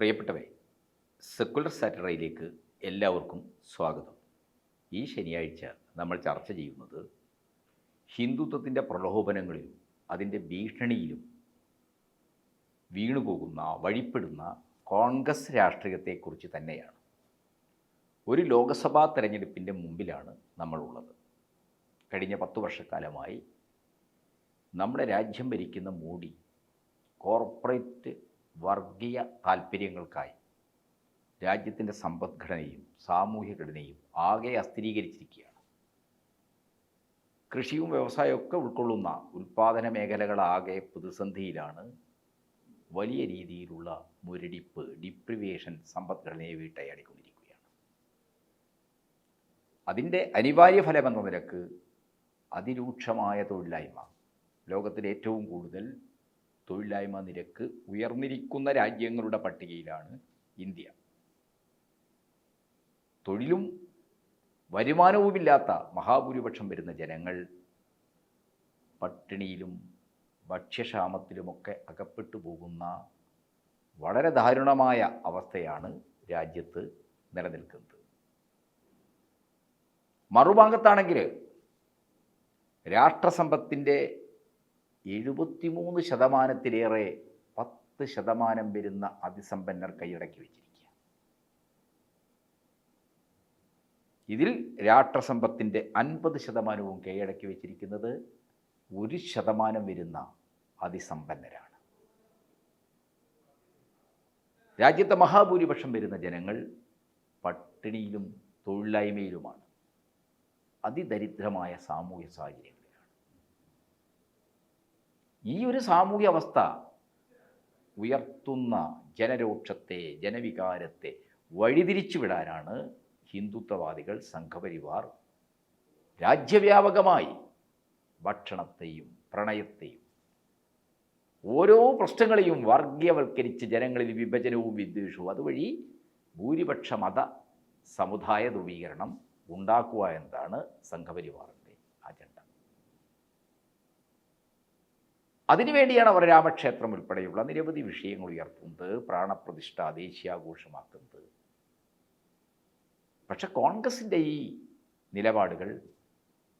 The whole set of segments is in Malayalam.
പ്രിയപ്പെട്ടവരെ സെക്കുലർ സാറ്റർഡേയിലേക്ക് എല്ലാവർക്കും സ്വാഗതം. ഈ ശനിയാഴ്ച നമ്മൾ ചർച്ച ചെയ്യുന്നത് ഹിന്ദുത്വത്തിന്റെ പ്രലോഭനങ്ങളിലും അതിന്റെ ഭീഷണിയിലും വീണുപോകുന്ന വഴിപ്പെടുന്ന കോൺഗ്രസ് രാഷ്ട്രീയത്തെക്കുറിച്ച് തന്നെയാണ്. ഒരു ലോക്സഭാ തെരഞ്ഞെടുപ്പിന്റെ മുമ്പിലാണ് നമ്മളുള്ളത്. കഴിഞ്ഞ പത്ത് വർഷക്കാലമായി നമ്മുടെ രാജ്യം ഭരിക്കുന്ന മോഡി കോർപ്പറേറ്റ് വർഗീയ താല്പര്യങ്ങൾക്കായി രാജ്യത്തിന്റെ സമ്പദ്ഘടനയും സാമൂഹ്യഘടനയും ആകെ അസ്ഥിരീകരിച്ചിരിക്കുകയാണ്. കൃഷിയും വ്യവസായമൊക്കെ ഉൾക്കൊള്ളുന്ന ഉൽപ്പാദന മേഖലകളാകെ പ്രതിസന്ധിയിലാണ് വലിയ രീതിയിലുള്ള മുരടിപ്പ് ഡിപ്രിവേഷൻ സമ്പദ്ഘടനയെ വീട്ടയാടിക്കൊണ്ടിരിക്കുകയാണ്. അതിന്റെ അനിവാര്യ ഫലമെന്ന നിലയ്ക്ക് അതിരൂക്ഷമായ തൊഴിലില്ലായ്മ ലോകത്തിൽ ഏറ്റവും കൂടുതൽ തൊഴിലില്ലായ്മ നിരക്ക് ഉയർന്നിരിക്കുന്ന രാജ്യങ്ങളുടെ പട്ടികയിലാണ് ഇന്ത്യ. തൊഴിലും വരുമാനവുമില്ലാത്ത മഹാഭൂരിപക്ഷം വരുന്ന ജനങ്ങൾ പട്ടിണിയിലും ഭക്ഷ്യക്ഷാമത്തിലുമൊക്കെ അകപ്പെട്ടു പോകുന്ന വളരെ ദാരുണമായ അവസ്ഥയാണ് രാജ്യത്ത് നിലനിൽക്കുന്നത്. മറുഭാഗത്താണെങ്കിൽ രാഷ്ട്രസമ്പത്തിന്റെ എഴുപത്തിമൂന്ന് ശതമാനത്തിലേറെ പത്ത് ശതമാനം വരുന്ന അതിസമ്പന്നർ കൈയടക്കി വെച്ചിരിക്കുക ഇതിൽ രാഷ്ട്രസമ്പത്തിന്റെ അൻപത് ശതമാനവും കൈയടക്കി വെച്ചിരിക്കുന്നത് ഒരു ശതമാനം വരുന്ന അതിസമ്പന്നരാണ്. രാജ്യത്തെ മഹാഭൂരിപക്ഷം വരുന്ന ജനങ്ങൾ പട്ടിണിയിലും തൊഴിലില്ലായ്മയിലുമാണ്. അതിദരിദ്രമായ സാമൂഹ്യ സാഹചര്യങ്ങളിലാണ് ഈ ഒരു സാമൂഹ്യ അവസ്ഥ ഉയർത്തുന്ന ജനരോക്ഷത്തെ ജനവികാരത്തെ വഴിതിരിച്ചു വിടാനാണ് ഹിന്ദുത്വവാദികൾ സംഘപരിവാർ രാജ്യവ്യാപകമായി ഭക്ഷണത്തെയും പ്രണയത്തെയും ഓരോ പ്രശ്നങ്ങളെയും വർഗീയവൽക്കരിച്ച് ജനങ്ങളിൽ വിഭജനവും വിദ്വേഷവും അതുവഴി ഭൂരിപക്ഷ മത സമുദായ ധ്രുവീകരണം ഉണ്ടാക്കുക എന്നതാണ് സംഘപരിവാറിന്റെ അജണ്ട. അതിനുവേണ്ടിയാണ് അവർ രാമക്ഷേത്രം ഉൾപ്പെടെയുള്ള നിരവധി വിഷയങ്ങൾ ഉയർത്തുന്നത് പ്രാണപ്രതിഷ്ഠ ദേശീയാഘോഷമാക്കുന്നത്. പക്ഷെ കോൺഗ്രസിന്റെ ഈ നിലപാടുകൾ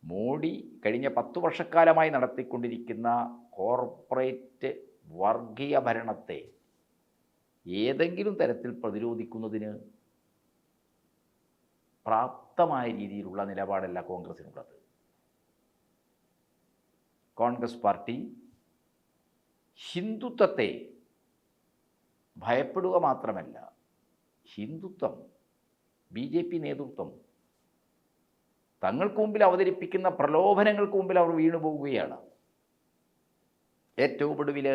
മോഡി കഴിഞ്ഞ പത്തു വർഷക്കാലമായി നടത്തിക്കൊണ്ടിരിക്കുന്ന കോർപ്പറേറ്റ് വർഗീയ ഭരണത്തെ ഏതെങ്കിലും തരത്തിൽ പ്രതിരോധിക്കുന്നതിന് പ്രാപ്തമായ രീതിയിലുള്ള നിലപാടല്ല കോൺഗ്രസിനുള്ളത്. കോൺഗ്രസ് പാർട്ടി ഹിന്ദുത്വത്തെ ഭയപ്പെടുക മാത്രമല്ല ഹിന്ദുത്വം ബി ജെ പി നേതൃത്വം തങ്ങൾക്ക് മുമ്പിൽ അവതരിപ്പിക്കുന്ന പ്രലോഭനങ്ങൾക്ക് മുമ്പിൽ അവർ വീണുപോകുകയാണ് ഏറ്റവും ഒടുവിൽ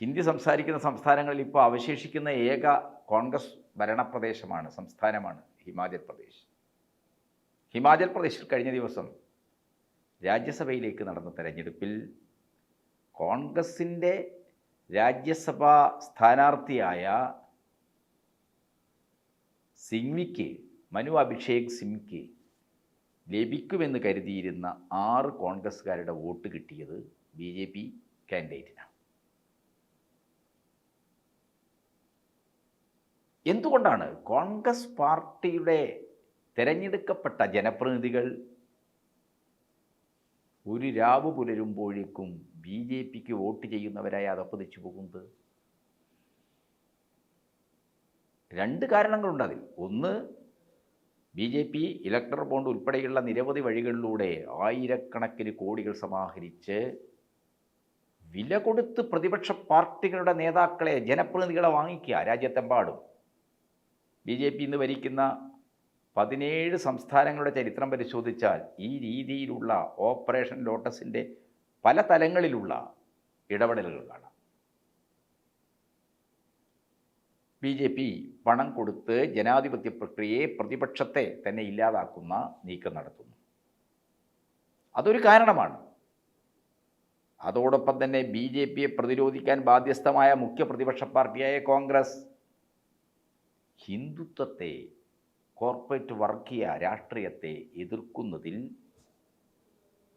ഹിന്ദി സംസാരിക്കുന്ന സംസ്ഥാനങ്ങളിൽ ഇപ്പോൾ അവശേഷിക്കുന്ന ഏക കോൺഗ്രസ് ഭരണപ്രദേശമാണ് സംസ്ഥാനമാണ് ഹിമാചൽ പ്രദേശ്. ഹിമാചൽ പ്രദേശിൽ കഴിഞ്ഞ ദിവസം രാജ്യസഭയിലേക്ക് നടന്ന തെരഞ്ഞെടുപ്പിൽ കോൺഗ്രസിന്റെ രാജ്യസഭാ സ്ഥാനാർത്ഥിയായ സിംഗ്വിക്ക് മനു അഭിഷേക് സിംഗ്ക്ക് ലഭിക്കുമെന്ന് കരുതിയിരുന്ന ആറ് കോൺഗ്രസ്സുകാരുടെ വോട്ട് കിട്ടിയത് ബി ജെ പി കാൻഡിഡേറ്റിനാണ്. എന്തുകൊണ്ടാണ് കോൺഗ്രസ് പാർട്ടിയുടെ തിരഞ്ഞെടുക്കപ്പെട്ട ജനപ്രതിനിധികൾ ഒരു രാവ് പുലരുമ്പോഴേക്കും ബി ജെ പിക്ക് വോട്ട് ചെയ്യുന്നവരായി അതപ്പതിച്ചു പോകുന്നത്? രണ്ട് കാരണങ്ങളുണ്ട് അതിൽ ഒന്ന് B J P electoral bond ഉൾപ്പെടെയുള്ള നിരവധി വഴികളിലൂടെ ആയിരക്കണക്കിന് കോടികൾ സമാഹരിച്ച് വില കൊടുത്ത് പ്രതിപക്ഷ പാർട്ടികളുടെ നേതാക്കളെ ജനപ്രതിനിധികളെ വാങ്ങിക്കുക രാജ്യത്തെമ്പാടും. ബി ജെ പി ഇന്ന് ഭരിക്കുന്ന പതിനേഴ് സംസ്ഥാനങ്ങളുടെ ചരിത്രം പരിശോധിച്ചാൽ ഈ രീതിയിലുള്ള ഓപ്പറേഷൻ ലോട്ടസിന്റെ പല തലങ്ങളിലുള്ള ഇടപെടലുകൾ കാണാം. ബി ജെ പി പണം കൊടുത്ത് ജനാധിപത്യ പ്രക്രിയയെ പ്രതിപക്ഷത്തെ തന്നെ ഇല്ലാതാക്കുന്ന നീക്കം നടത്തുന്നു. അതൊരു കാരണമാണ്. അതോടൊപ്പം തന്നെ ബി ജെ പിയെ പ്രതിരോധിക്കാൻ ബാധ്യസ്ഥമായ മുഖ്യ പ്രതിപക്ഷ പാർട്ടിയായ കോൺഗ്രസ് ഹിന്ദുത്വത്തെ കോർപ്പറേറ്റ് വർഗീയ രാഷ്ട്രീയത്തെ എതിർക്കുന്നതിൽ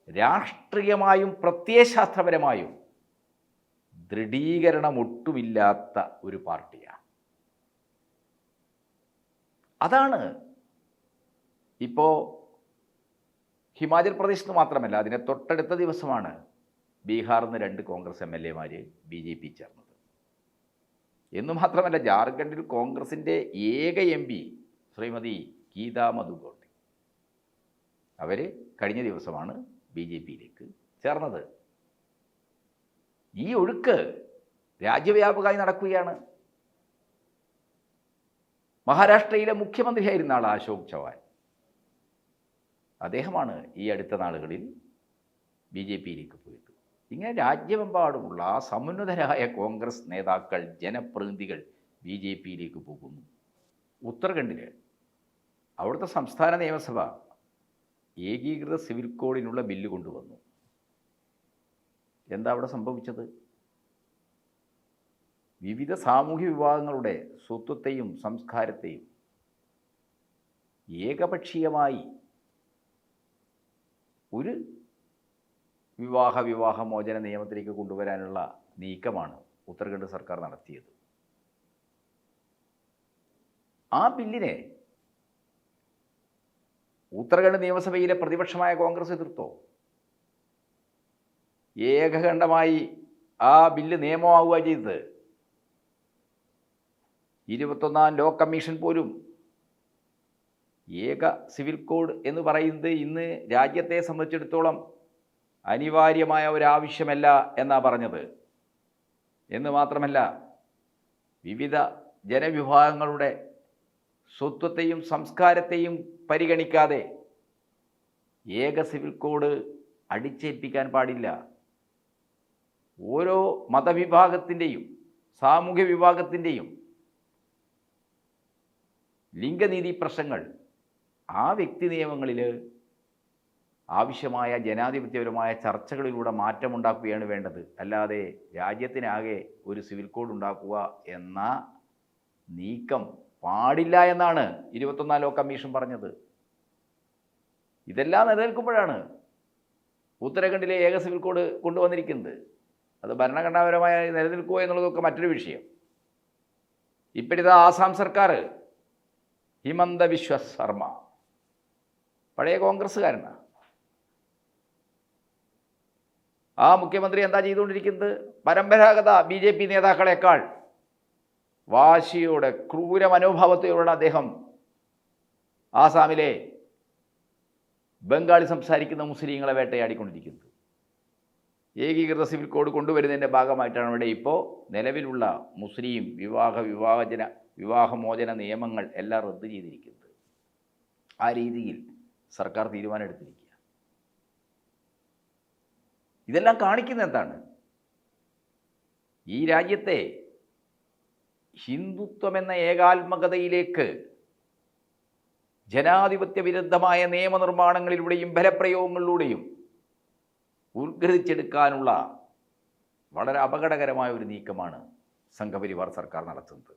രാഷ്ട്രീയമായും പ്രത്യയശാസ്ത്രപരമായും ദൃഢീകരണമൊട്ടുമില്ലാത്ത ഒരു പാർട്ടിയാണ്. അതാണ് ഇപ്പോൾ ഹിമാചൽ പ്രദേശ് നിന്ന് മാത്രമല്ല അതിനെ തൊട്ടടുത്ത ദിവസമാണ് ബീഹാറിൽ നിന്ന് രണ്ട് കോൺഗ്രസ് എം എൽ എമാർ ബി ജെ പി ചേർന്നത്. എന്നു മാത്രമല്ല ജാർഖണ്ഡിൽ കോൺഗ്രസിന്റെ ഏക എം പി ശ്രീമതി ഗീതാ മധുഗോണ്ട്. അവർ കഴിഞ്ഞ ദിവസമാണ് ബി ജെ പിയിലേക്ക് ചേർന്നത്. ഈ ഒഴുക്ക് രാജ്യവ്യാപകമായി നടക്കുകയാണ്. മഹാരാഷ്ട്രയിലെ മുഖ്യമന്ത്രിയായിരുന്ന ആൾ അശോക് ചവാൻ. അദ്ദേഹമാണ് ഈ അടുത്ത നാളുകളിൽ ബി ജെ പിയിലേക്ക് പോയത്. ഇങ്ങനെ രാജ്യമെമ്പാടുമുള്ള സമുന്നതരായ കോൺഗ്രസ് നേതാക്കൾ ജനപ്രതിനിധികൾ ബി ജെ പിയിലേക്ക് പോകുന്നു. ഉത്തരാഖണ്ഡിൽ അവിടുത്തെ സംസ്ഥാന നിയമസഭ ഏകീകൃത സിവിൽ കോഡിനുള്ള ബില്ല് കൊണ്ടുവന്നു. എന്താ അവിടെ സംഭവിച്ചത്? വിവിധ സാമൂഹ്യ വിഭാഗങ്ങളുടെ സ്വത്വത്തെയും സംസ്കാരത്തെയും ഏകപക്ഷീയമായി ഒരു വിവാഹ വിവാഹ മോചന നിയമത്തിലേക്ക് കൊണ്ടുവരാനുള്ള നീക്കമാണ് ഉത്തരാഖണ്ഡ് സർക്കാർ നടത്തിയത്. ആ ബില്ലിനെ ഉത്തരാഖണ്ഡ് നിയമസഭയിലെ പ്രതിപക്ഷമായ കോൺഗ്രസ് എതിർത്തോ? ഏകകണ്ഠമായി ആ ബില്ല് നിയമമാവുക ചെയ്തത്. ഇരുപത്തൊന്നാം ലോ കമ്മീഷൻ പോലും ഏക സിവിൽ കോഡ് എന്ന് പറയുന്നത് ഇന്ന് രാജ്യത്തെ സംബന്ധിച്ചിടത്തോളം അനിവാര്യമായ ഒരാവശ്യമല്ല എന്നാ പറഞ്ഞത്. എന്ന് മാത്രമല്ല വിവിധ ജനവിഭാഗങ്ങളുടെ സ്വത്വത്തെയും സംസ്കാരത്തെയും പരിഗണിക്കാതെ ഏക സിവിൽ കോഡ് അടിച്ചേൽപ്പിക്കാൻ പാടില്ല. ഓരോ മതവിഭാഗത്തിന്റെയും സാമൂഹ്യ വിഭാഗത്തിന്റെയും ലിംഗനീതി പ്രശ്നങ്ങൾ ആ വ്യക്തി നിയമങ്ങളിൽ ആവശ്യമായ ജനാധിപത്യപരമായ ചർച്ചകളിലൂടെ മാറ്റമുണ്ടാക്കുകയാണ് വേണ്ടത്. അല്ലാതെ രാജ്യത്തിനാകെ ഒരു സിവിൽ കോഡ് ഉണ്ടാക്കുക എന്ന നീക്കം പാടില്ല എന്നാണ് ഇരുപത്തൊന്നാം ലോ കമ്മീഷൻ പറഞ്ഞത്. ഇതെല്ലാം നിലനിൽക്കുമ്പോഴാണ് ഉത്തരാഖണ്ഡിലെ ഏക സിവിൽ കോഡ് കൊണ്ടുവന്നിരിക്കുന്നത്. അത് ഭരണഘടനാപരമായി നിലനിൽക്കുക എന്നുള്ളതൊക്കെ മറ്റൊരു വിഷയം. ഇപ്പോഴത്തെ ആസാം സർക്കാർ ഹിമന്ത വിശ്വ ശർമ്മ പഴയ കോൺഗ്രസ്സുകാരനാണ് ആ മുഖ്യമന്ത്രി എന്താ ചെയ്തുകൊണ്ടിരിക്കുന്നത്? പരമ്പരാഗത ബി ജെ പി നേതാക്കളെക്കാൾ വാശിയോടെ ക്രൂര അദ്ദേഹം ആസാമിലെ ബംഗാളി സംസാരിക്കുന്ന മുസ്ലിങ്ങളെ വേട്ടയാടിക്കൊണ്ടിരിക്കുന്നത്. ഏകീകൃത സിവിൽ കോഡ് കൊണ്ടുവരുന്നതിന്റെ ഭാഗമായിട്ടാണ് ഇവിടെ ഇപ്പോൾ നിലവിലുള്ള മുസ്ലിം വിവാഹ വിവാഹജന വിവാഹമോചന നിയമങ്ങൾ എല്ലാം റദ്ദ് ചെയ്തിരിക്കുന്നത്. ആ രീതിയിൽ സർക്കാർ തീരുമാനമെടുത്തിരിക്കുക. ഇതെല്ലാം കാണിക്കുന്ന എന്താണ്? ഈ രാജ്യത്തെ ഹിന്ദുത്വം എന്ന ഏകാത്മകതയിലേക്ക് ജനാധിപത്യ വിരുദ്ധമായ നിയമനിർമ്മാണങ്ങളിലൂടെയും ബലപ്രയോഗങ്ങളിലൂടെയും ഉത്ഗ്രഹിച്ചെടുക്കാനുള്ള വളരെ അപകടകരമായ ഒരു നീക്കമാണ് സംഘപരിവാർ സർക്കാർ നടത്തുന്നത്.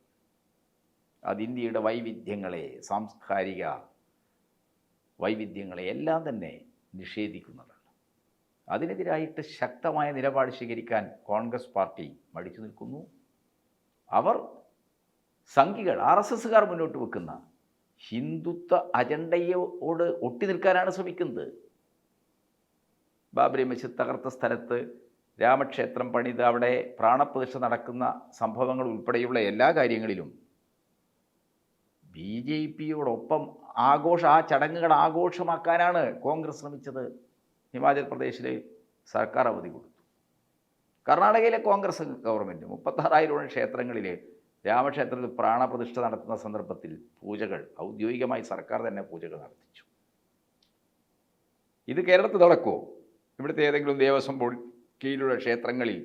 അത് ഇന്ത്യയുടെ വൈവിധ്യങ്ങളെ സാംസ്കാരിക വൈവിധ്യങ്ങളെ എല്ലാം തന്നെ നിഷേധിക്കുന്നതാണ്. അതിനെതിരായിട്ട് ശക്തമായ നിലപാട് സ്വീകരിക്കാൻ കോൺഗ്രസ് പാർട്ടി മടിച്ചു നിൽക്കുന്നു. അവർ സംഘികൾ ആർ എസ് എസ്സുകാർ മുന്നോട്ട് വെക്കുന്ന ഹിന്ദുത്വ അജണ്ടയോട് ഒട്ടി നിൽക്കാനാണ് ശ്രമിക്കുന്നത്. ബാബരി മസ്ജിദ് തകർത്ത സ്ഥലത്ത് രാമക്ഷേത്രം പണിത് അവിടെ പ്രാണപ്രതിഷ്ഠ നടക്കുന്ന സംഭവങ്ങൾ ഉൾപ്പെടെയുള്ള എല്ലാ കാര്യങ്ങളിലും ബി ജെ പിയോടൊപ്പം ആഘോഷ ആ ചടങ്ങുകൾ ആഘോഷമാക്കാനാണ് കോൺഗ്രസ് ശ്രമിച്ചത്. ഹിമാചൽ പ്രദേശിൽ സർക്കാർ അവധി കൊടുത്തു. കർണാടകയിലെ കോൺഗ്രസ് ഗവൺമെന്റ് മുപ്പത്താറായിരം ക്ഷേത്രങ്ങളിൽ രാമക്ഷേത്രത്തിൽ പ്രാണപ്രതിഷ്ഠ നടത്തുന്ന സന്ദർഭത്തിൽ പൂജകൾ ഔദ്യോഗികമായി സർക്കാർ തന്നെ പൂജകൾ നടത്തിച്ചു. ഇത് കേരളത്തിൽ നടക്കുമോ ഇവിടുത്തെ ഏതെങ്കിലും ദേവസ്വം ബോർഡ് കീഴിലുള്ള ക്ഷേത്രങ്ങളിൽ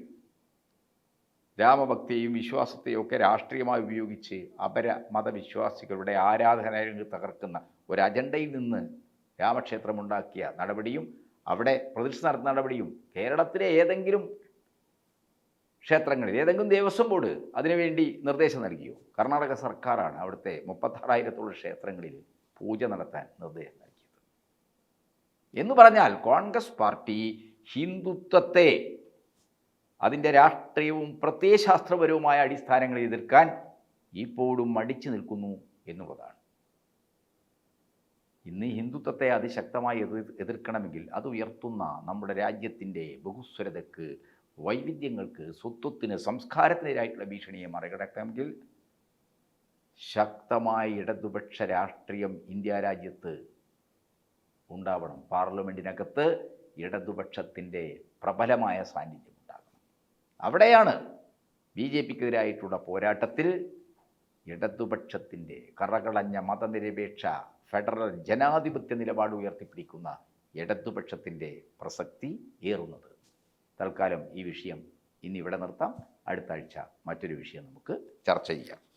രാമഭക്തിയെയും വിശ്വാസത്തെയും ഒക്കെ രാഷ്ട്രീയമായി ഉപയോഗിച്ച് അപര മതവിശ്വാസികളുടെ ആരാധനകൾ തകർക്കുന്ന ഒരു അജണ്ടയിൽ നിന്ന് രാമക്ഷേത്രമുണ്ടാക്കിയ നടപടിയും അവിടെ പ്രതിഷ്ഠ നടത്തുന്ന നടപടിയും കേരളത്തിലെ ഏതെങ്കിലും ക്ഷേത്രങ്ങളിൽ ഏതെങ്കിലും ദേവസ്വം ബോർഡ് അതിനുവേണ്ടി നിർദ്ദേശം നൽകിയോ? കർണാടക സർക്കാരാണ് അവിടുത്തെ മുപ്പത്താറായിരത്തോളം ക്ഷേത്രങ്ങളിൽ പൂജ നടത്താൻ നിർദ്ദേശം നൽകിയത്. എന്ന് പറഞ്ഞാൽ കോൺഗ്രസ് പാർട്ടി ഹിന്ദുത്വത്തെ അതിന്റെ രാഷ്ട്രീയവും പ്രത്യയശാസ്ത്രപരവുമായ അടിസ്ഥാനങ്ങളെ എതിർക്കാൻ ഇപ്പോഴും മടിച്ചു നിൽക്കുന്നു എന്നുള്ളതാണ്. ഇന്ന് ഹിന്ദുത്വത്തെ അതിശക്തമായി എതിർ എതിർക്കണമെങ്കിൽ അത് ഉയർത്തുന്ന നമ്മുടെ രാജ്യത്തിന്റെ ബഹുസ്വരതയ്ക്ക് വൈവിധ്യങ്ങൾക്ക് സ്വത്വത്തിന് സംസ്കാരത്തിനെതിരായിട്ടുള്ള ഭീഷണിയെ മറികടക്കാമെങ്കിൽ ശക്തമായ ഇടതുപക്ഷ രാഷ്ട്രീയം ഇന്ത്യ രാജ്യത്ത് ഉണ്ടാവണം. പാർലമെന്റിനകത്ത് ഇടതുപക്ഷത്തിന്റെ പ്രബലമായ സാന്നിധ്യം ഉണ്ടാകണം. അവിടെയാണ് ബി ജെ പിക്കെതിരായിട്ടുള്ള പോരാട്ടത്തിൽ ഇടതുപക്ഷത്തിന്റെ കറകളഞ്ഞ മതനിരപേക്ഷ ഫെഡറൽ ജനാധിപത്യ നിലപാട് ഉയർത്തിപ്പിടിക്കുന്ന ഇടതുപക്ഷത്തിന്റെ പ്രസക്തി ഏറുന്നത്. തൽക്കാലം ഈ വിഷയം ഇന്നിവിടെ നിർത്താം. അടുത്ത ആഴ്ച മറ്റൊരു വിഷയം നമുക്ക് ചർച്ച ചെയ്യാം.